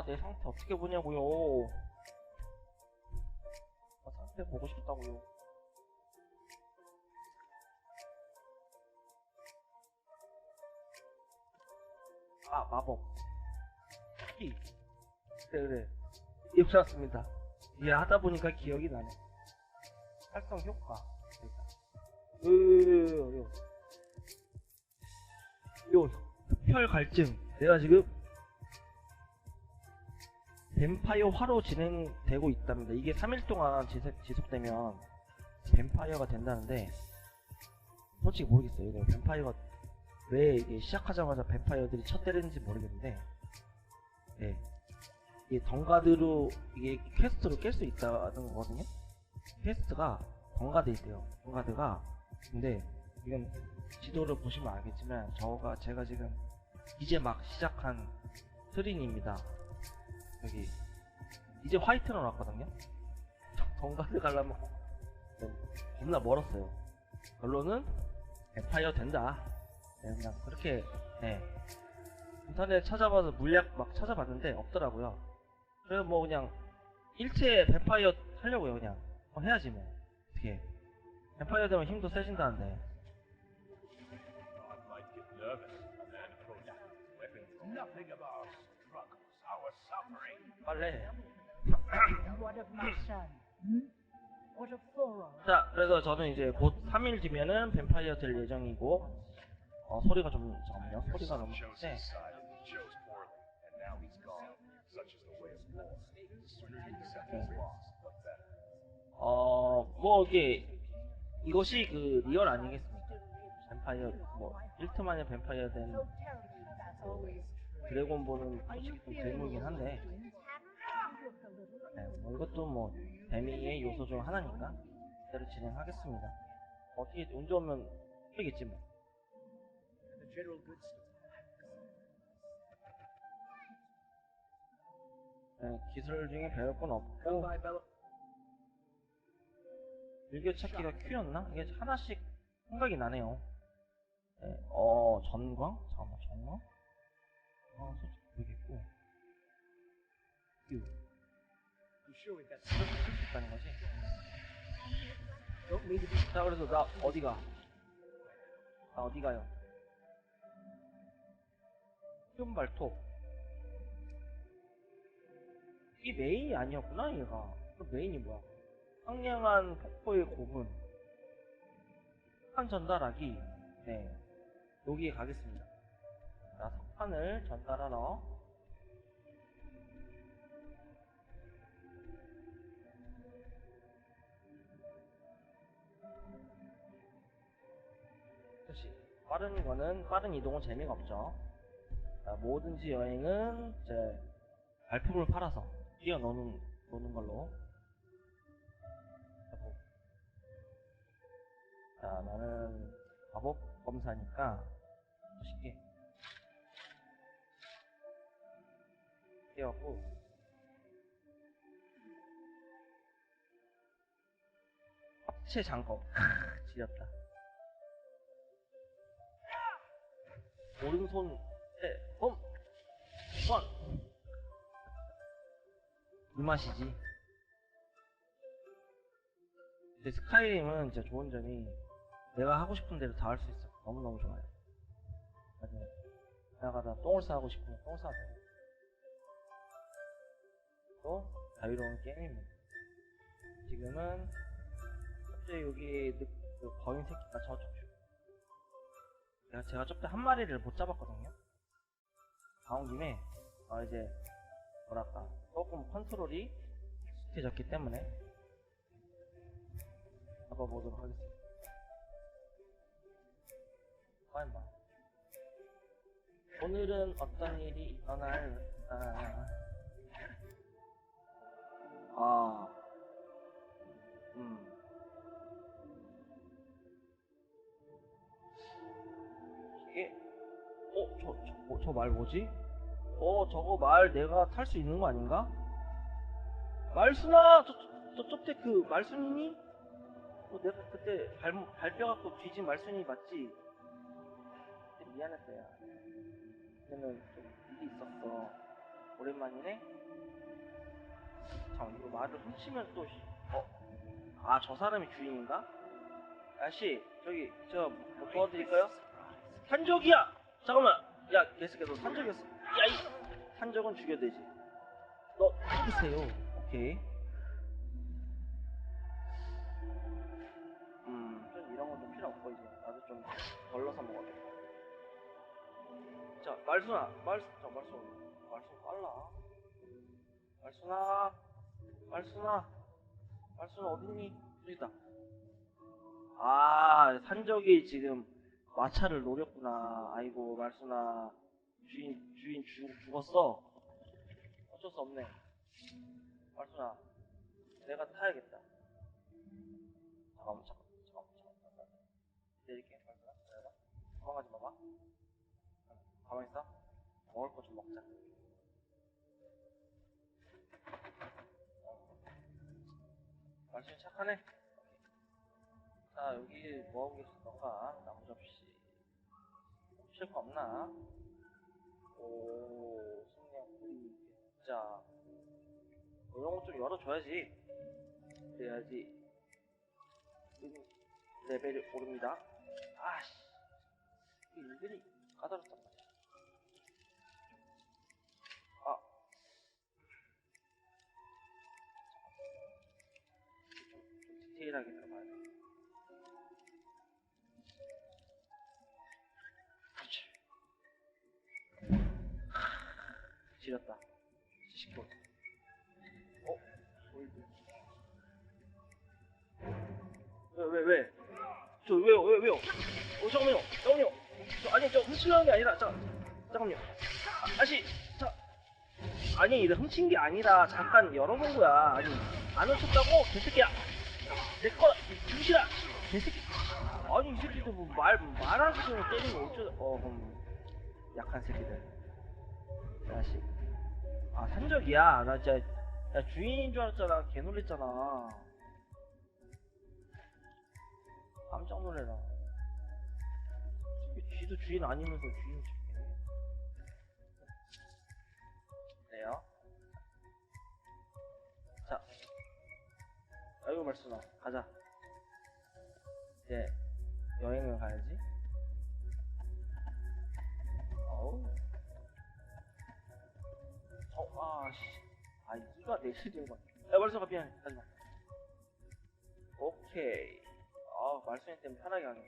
아, 내 상태 어떻게 보냐고요. 아, 상태 보고 싶다고요. 아, 마법. 키. 그래, 그래. 이렇게 왔습니다. 예, 하다 보니까 기억이 나네. 활성 효과. 일단. 으, 요, 요, 흡혈 갈증. 내가 지금 뱀파이어 화로 진행되고 있답니다. 이게 3일 동안 지속, 지속 되면 뱀파이어가 된다는데 솔직히 모르겠어요. 이거 뱀파이어가 왜 이게 시작하자마자 뱀파이어들이 첫 때리는지 모르겠는데 예. 이게 덩가드로 이게 퀘스트로 깰 수 있다는 거거든요. 퀘스트가 덩가드 있대요. 덩가드가 근데 지금 지도를 보시면 알겠지만 저가 제가 지금 이제 막 시작한 트린입니다. 여기 이제 화이트로 났거든요. 덩가드 가려면 겁나 멀었어요. 결론은 뱀파이어 된다. 네, 그냥 그렇게 네. 인터넷 찾아봐서 물약 막 찾아봤는데 없더라고요. 그래서 뭐 그냥 일체 뱀파이어 하려고요 그냥 어, 해야지 뭐 어떻게 뱀파이어 되면 힘도 세진다는데 I might Thoron? 자 그래서 저는 이제 곧 3일 뒤면은 뱀파이어 될 예정이고 어 소리가 좀 잠깐만요 Your 소리가 너무 the better. 어뭐 이게 이것이 그 리얼 아니겠습니까 뱀파이어 뭐 1트 만에 뱀파이어 된. 드래곤볼은 솔직히 좀 your 한데 twins? You look a little 네, 뭐 이것도 뭐 데미의 요소 중 하나니까 그대로 진행하겠습니다. 어떻게 운 좋으면 풀리겠지 뭐. 네, 기술 중에 배울 건 없고 Bella. 일교 찾기가 Q였나? 이게 하나씩 생각이 나네요. 네, 어 전광? 잠깐만 전광? 어 쓸수 있다는 거지. Be. 자 그래서 나 어디 가? 나 어디 가요? 흉 발톱 이게 메인이 아니었구나 얘가 그럼 메인이 뭐야? 상냥한 폭포의 고분 석판 전달하기 네 여기에 가겠습니다 자 석판을 전달하러 빠른 거는 빠른 이동은 재미가 없죠. 자, 뭐든지 여행은 이제 발품을 팔아서 뛰어노는 노는 걸로. 자, 나는 마법 검사니까 쉽게 뛰어갖고 합체 장검 지렸다. 오른손. 에 봄! 번! 이 맛이지. 근데 스카이림은 진짜 좋은 점이 내가 하고 싶은 대로 다 할 수 있어. 너무너무 좋아요. 맞아요. 나가다 똥을 싸고 싶으면 똥 싸도 되고. 또 자유로운 게임입니다. 지금은 갑자기 여기 늑, 그 거인 새끼가 저쪽 제가, 제가 저때 한 마리를 못 잡았거든요. 나온 김에, 어, 이제, 뭐랄까, 조금 컨트롤이 익숙해졌기 때문에, 잡아보도록 하겠습니다. 과연 봐. 오늘은 어떤 일이 일어날, 아, 아, 음. 저, 저, 저말 뭐지? 어 저거 말 내가 탈 수 있는 거 아닌가? 말순아! 저, 저, 저, 저때 그 말순이니? 어, 내가 그때 발, 발 뼈 갖고 뒤진 말순이 맞지? 그때 미안했어요. 그때는 좀 일이 있었어. 오랜만이네. 잠 이거 말을 훔치면 또 씨- 어? 아 저 사람이 주인인가? 아씨 저기 저 뭐 도와드릴까요? 산적이야! 잠깐만 야 계속해 너 산적이었어. 야 이 산적은 죽여야 되지. 너 죽으세요. 오케이. 음 좀 이런 건 좀 필요 없고 이제. 나도 좀 걸러서 먹어야겠다 자 말순아 말순 자 말순 말순 빨라. 말순아 말순아. 말순아 어딨니? 저기 있다. 아 산적이 지금 마차를 노렸구나. 아이고 말순아. 주인 주인 죽, 죽었어? 어쩔 수 없네. 말순아 내가 타야겠다. 잠깐만 잠깐만 잠깐만 잠깐만. 내릴게. 말순아 기다려봐. 도망가지 마봐. 가만히 있어. 먹을 거 좀 먹자. 어. 말순이 착하네 자 여기 뭐하고 계시던가 나무 접시 쉴거 없나? 오 성냥 뿌리 자 이런 거 좀 열어줘야지. 그래야지 음, 레벨이 오릅니다. 아씨 은근히 까다롭단 말이야. 아. 좀, 좀 디테일하게 지렸다. 시끄러. 어? 보이드. 왜, 왜, 왜? 저, 왜요, 왜, 왜요? 어, 잠깐만요, 잠깐만요. 저, 아니, 저, 훔치려는 게 아니라, 자, 잠깐만요. 아, 아씨, 자. 아니, 이거 훔친 게 아니라, 잠깐 열어본 거야. 아니, 안 훔쳤다고? 개새끼야. 내 거, 주시라. 개새끼. 아니, 이 새끼들 뭐, 말, 그냥 때리는 거 어쩌, 어, 음, 약한 새끼들. 야씨. 아, 산적이야. 나 진짜, 야, 주인인 줄 알았잖아. 개 놀랬잖아. 깜짝 놀래라. 쥐도 주인 아니면서 주인 척해. 네요. 자. 아이고, 말씀아. 가자. 이제, 여행을 가야지. 내 실인 거야. 야, 말씀아, 미안해. 마. 오케이. 아, 말씀이 때문에 편하게 하네.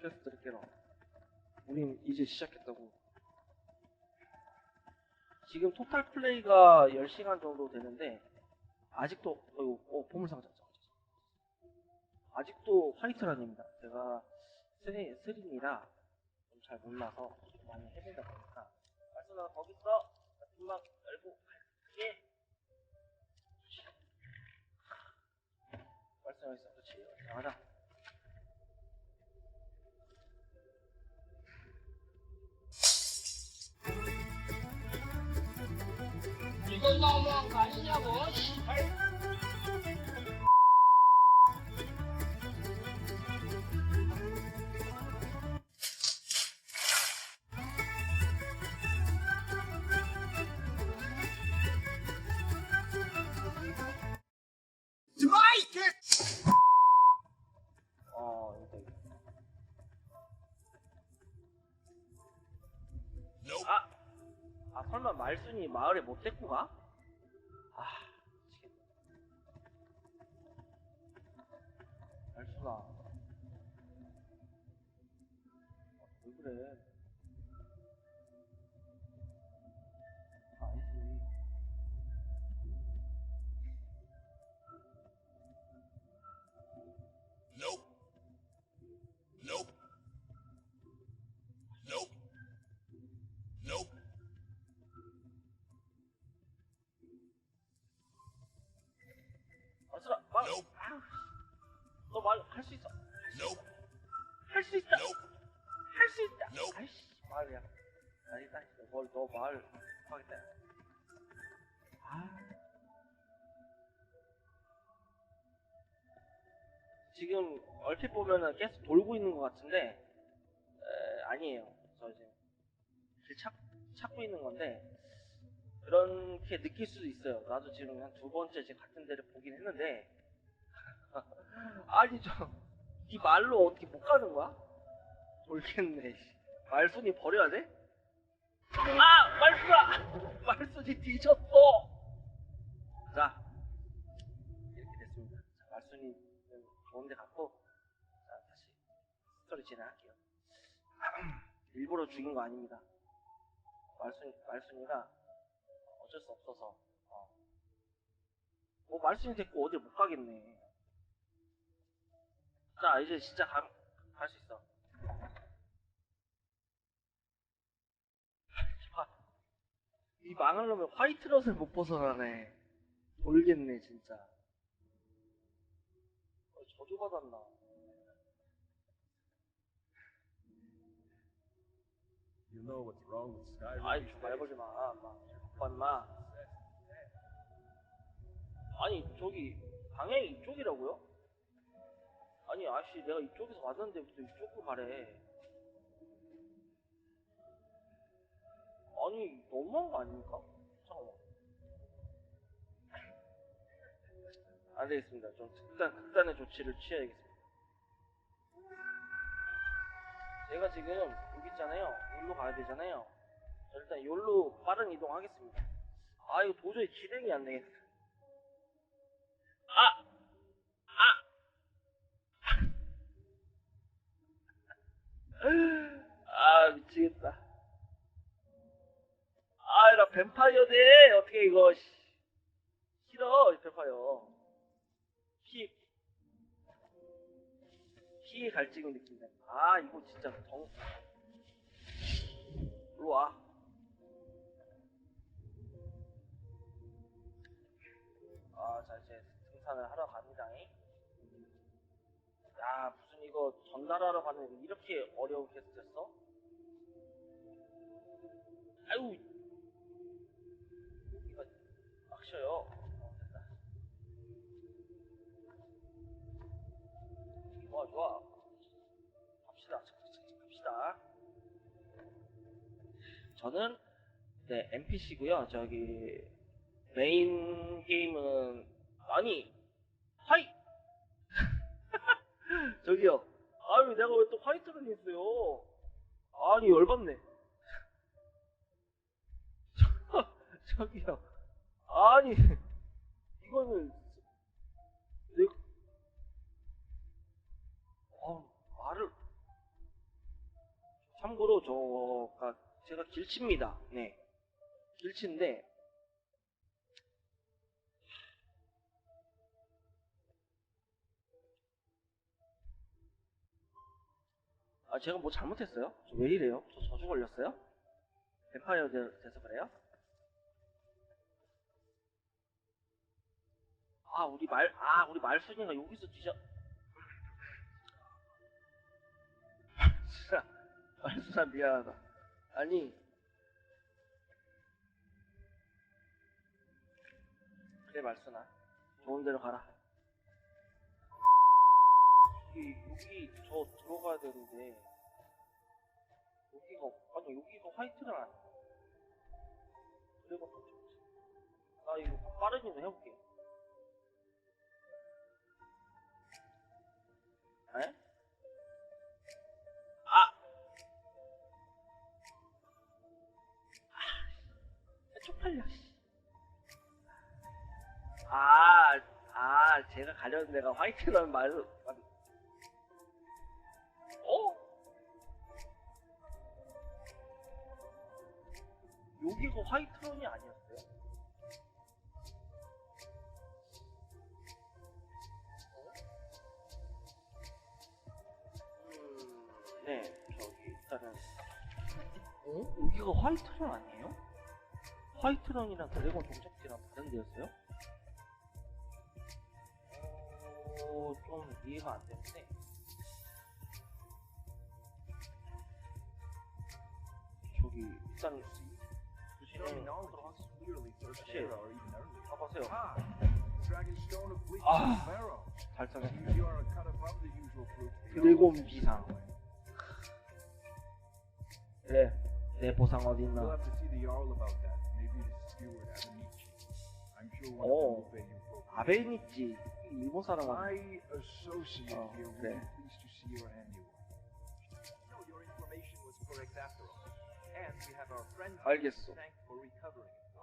퀘스트 드릴게요. 우린 이제 시작했다고. 지금 토탈 플레이가 10시간 정도 되는데, 아직도, 어이구, 어, 보물상자. 아직도 화이트란입니다. 제가 스리, 스린이라 좀 잘 몰라서 좀 많이 헤매다 보니까. 말씀아, 거기 있어. 나 금방 열고 갈게. 말씀하 있어. 그렇지. 가자. 이거 너무한 거아 니냐고, 씨 말순이 마을에 못 데리고 가? 아, 미치겠네. 말순아. 아, 너 말 할 수 있어. 할 수 있다. 할 수 있다. 아이씨, 말이야. 아니다. 뭘, 너 말, 하겠다. 아. 지금 얼핏 보면은 계속 돌고 있는 것 같은데 에, 아니에요. 저 지금 길 찾, 찾고 있는 건데 그렇게 느낄 수도 있어요. 나도 지금 한 두 번째 지금 같은 데를 보긴 했는데 아니 저이 말로 어떻게 못 가는 거야? 씨. 말순이 버려야 돼? 아! 말순아! 말순이 뒤졌어! 자, 이렇게 됐습니다. 자, 말순이는 좋은데 갔고, 자, 다시 스토리 진행할게요. 일부러 죽인 거 아닙니다. 말순이, 말순이가 어쩔 수 없어서, 어. 뭐, 말순이 됐고 어딜 못 가겠네. 자, 이제 진짜 갈 수 있어. 아, 이 망할 놈의 화이트롯을 못 벗어나네. 돌겠네, 진짜. 어, 저주받았나. You know what's wrong with Skyrim? 아이, these 좀? 해보지 마. 마. 오빠, 아니, 저기, 방향이 이쪽이라고요? 아니, 아씨, 내가 이쪽에서 왔는데 또 이쪽으로 가래. 아니, 너무한 거 아닙니까? 잠깐만. 안 되겠습니다. 좀 극단, 극단의 조치를 취해야겠습니다. 제가 지금 여기 있잖아요. 여기로 가야 되잖아요. 자, 일단 여기로 빠른 이동하겠습니다. 아, 이거 도저히 진행이 안 되겠어. 아! 아! 아, 미치겠다. 아, 나 뱀파이어 돼! 어떻게 이거, 씨. 싫어, 이 뱀파이어. 피, 피의 갈증을 느낀다. 아, 이거 진짜 정, 일로 와. 아, 자, 이제 등산을 하러 갑니다. 야, 무슨 이거 전달하러 가는 거 이렇게 어려운 퀘스트였어? 아유, 여기가 막 쉬어요. 어, 됐다. 좋아, 좋아. 갑시다. 갑시다. 저는 네 NPC고요. 저기 메인 게임은 아니 화이 저기요. 아유 내가 왜 또 화이트를 했어요? 아니 열받네. 저, 저기요. 아니 이거는 내가 어, 말을 참고로 저가 제가 길치입니다. 네. 길치인데 아 제가 뭐 잘못했어요? 저왜 이래요? 저 저주 걸렸어요? 뱀파이어 돼- 돼서 그래요? 아 우리 말 아 우리 말순이가 여기서 뒤져. 말순아 말순아 미안하다. 아니. 그래 말순아. 좋은 데로 가라. 여기 여기 저 들어가야 되는데. 여기가 아니 여기가 화이트는 아니야 그리고 나 이거 빠른 이동 해볼게 에? 아! 아, 쪽팔려, 씨. 아, 아, 제가 가려는 데가 화이트라는 말을, 어? 여기가 화이트론이 아니었어 화이트런이랑 드래곤 동작지랑 다른 데였어요? 어, 좀 이해가 안 되는데 저기 일단 era or even earlier. 봐보세요. Ah, Ah. Usual fruit. 드래곤 비상. 그래, 내 보상 어딨나? Oh. for 아베니치 일본 사람 같아. My associate Oh, here will okay. be pleased to see your handiwork. No, your information was correct after all. And we have our friend 알겠어.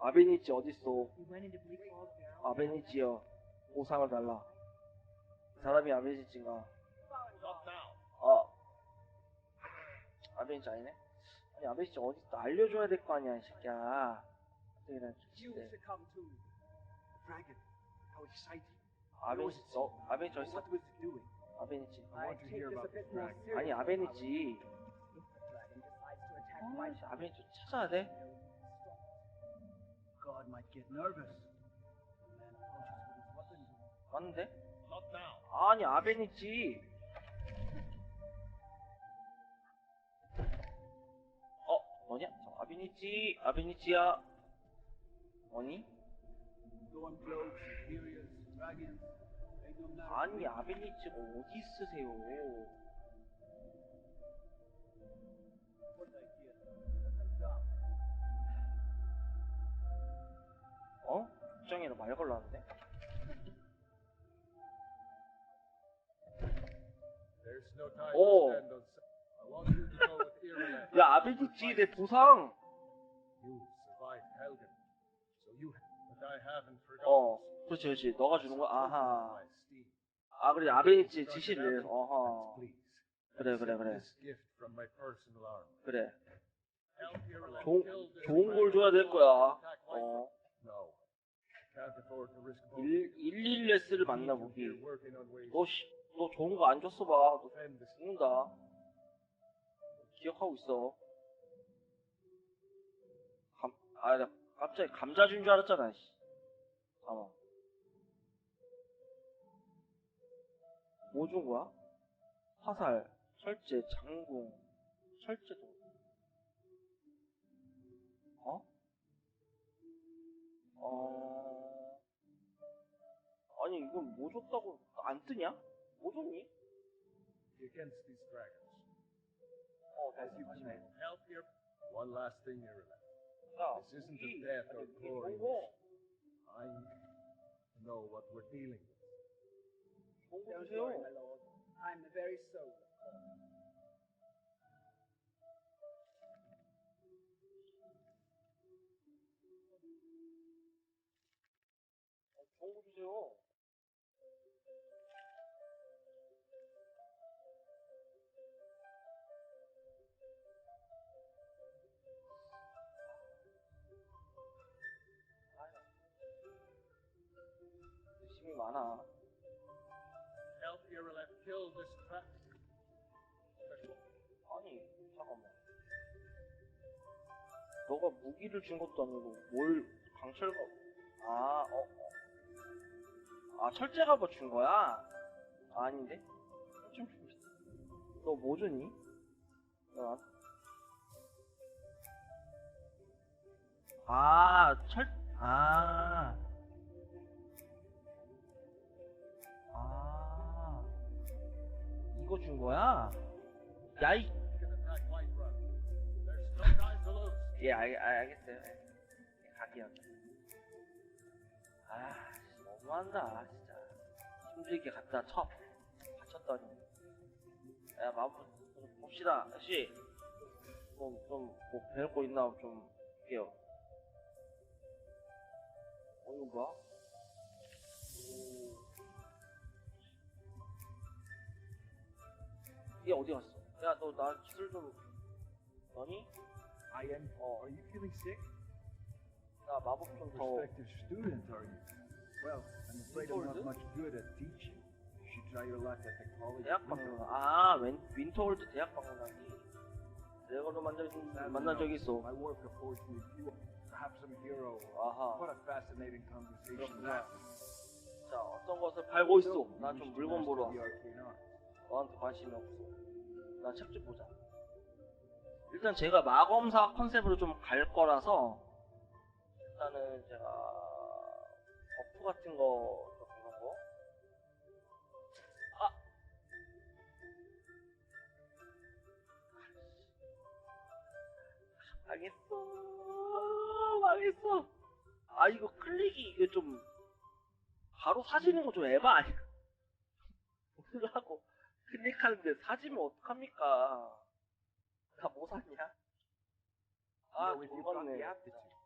아베니치 어딨어? We went into Bleak Falls Barrel. 아베니치여 보상을 달라. 이 사람이 아베니치인가? 어. 아베니치 아니네? 아니 아베니치 어디 있어? 알려줘야 될 거 아니야 이 새끼야. 어떻게 난 You 네. succumb to the dragon. How exciting. 아베니치 어 아베니치 어디 있어? What was it doing? 아베니치. I want to take hear this a about bit the more dragon. seriously. 아니 아, my 씨, 아베니치 찾아야 돼. God might get nervous. The man approaches with his weapons. 맞는데? Not now. 아니 아베니치. 어 뭐냐? 저 아베니치 아베니치야. Not 아니 아베니치가 어디 있으세요? 어? 국장이라 말 걸라는데? There's no time Oh. to stand on. se- I want you to go with Ireland. 야 아베니치 내 보상. 어, 그렇지 그렇지. 너가 주는 거. 아하. 아 그래 아베니치 지시를. 어허. Please. 그래 그래 그래. 그래. Ireland 좋은 걸 줘야 될 거야. 어. No. Can't afford to risk both. 1 111S를 Here 만나보기. 너 씨, 너 좋은 거 안 줬어 봐. 너 죽는다. 기억하고 있어. 감, 아, 나 갑자기 감자 준 줄 알았잖아, 씨. 잠깐만. 뭐준 거야? 화살, 철제, 장궁, 철제도. 어? 어. 아니, 이건 뭐 줬다고 안 뜨냐? 뭐 줬니? against these dragons. 어, you 다시 can help your one last thing, Ireland. 야, This isn't 이- a death or 이게 glory. 뭐고? I know what we're dealing with. 좋은 거 Don't 주세요. worry, my lord. I'm the very soul of Paul. 좋은 거주 욕심이 많아. 아니, 잠깐만. 너가 무기를 준 것도 아니고, 뭘, 강철가, 아, 어, 어. 아, 철제갑을 준 거야? 아닌데? 좀, 너뭐 줬니? 너, 아, 철, 아. 아. 이거 준 거야? 야, 이. 예, 알, 알, 알겠어요. 예. 갈게요. 아, 씨, 너무한다, 진짜. 힘들게 갖다 쳐. 다쳤더니. 야, 마법, 좀 봅시다. 씨. 좀, 좀, 뭐, 배울 거 있나, 좀, 볼게요. 어, 이거 뭐야? 얘 어디 갔어? 야, 너 나 기술 좀, 너니? I am. 어, Are you feeling sick? 나 마법 좀 더. Prospective student, are you? Well, I'm afraid I'm not much good at teaching. You should try your luck at the college. 대학 방문. 아, 윈, 윈터월드 대학 방문하기. 내가 너 만난 적, 만난 적이 있어. My work affords me few, perhaps some hero. 아하. What a fascinating conversation that. 자, 어떤 것을 팔고 있어. 나 좀 물건 보러 왔어. 너한테 관심이 없어. 나 책 좀 보자. 일단 제가 마검사 컨셉으로 좀 갈 거라서 일단은 제가 버프 같은 거 그런 거. 아. 망했어. 망했어. 아 이거 클릭이 이게 좀 바로 사지는 거 좀 에바 아니야? 하고 클릭하는데 사지면 어떡합니까? 다뭐 샀냐? 아, aptitude.